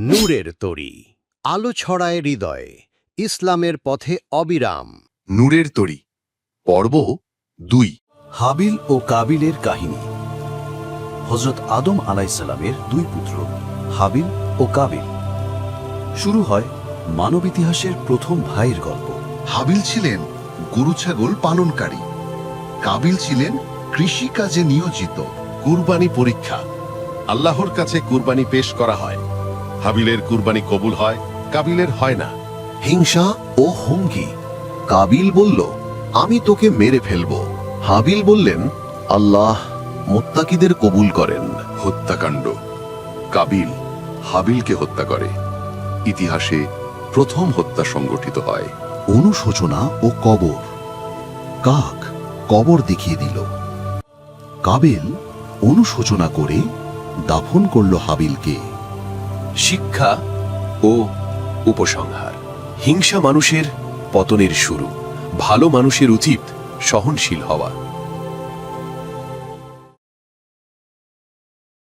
নূরের তরি, আলো ছড়ায় হৃদয়ে, ইসলামের পথে অবিরাম। নূরের তরি, পর্ব দুই। হাবিল ও কাবিলের কাহিনী। হজরত আদম আলাইসাল্লামের দুই পুত্র, হাবিল ও কাবিল। শুরু হয় মানব ইতিহাসের প্রথম ভাইয়ের গল্প। হাবিল ছিলেন গরু ছাগল পালনকারী। কাবিল ছিলেন কৃষি কাজে নিয়োজিত, কুরবানি পরীক্ষা। আল্লাহর কাছে কুরবানি পেশ করা হয়। হাবিলের কুরবানি কবুল হয়, কাবিলের হয় না। হিংসা ও হুমকি। কাবিল বলল, আমি তোকে মেরে ফেলব। হাবিল বললেন, আল্লাহ মোত্তাকিদের কবুল করেন। হত্যাকাণ্ড। কাবিল হাবিলকে হত্যা করে। ইতিহাসে প্রথম হত্যা সংগঠিত হয়। অনুশোচনা ও কবর। কাক কবর দেখিয়ে দিল। কাবিল অনুশোচনা করে দাফন করল হাবিলকে। শিক্ষা ও উপসংহার। হিংসা মানুষের পতনের শুরু। ভালো মানুষের উচিত সহনশীল হওয়া।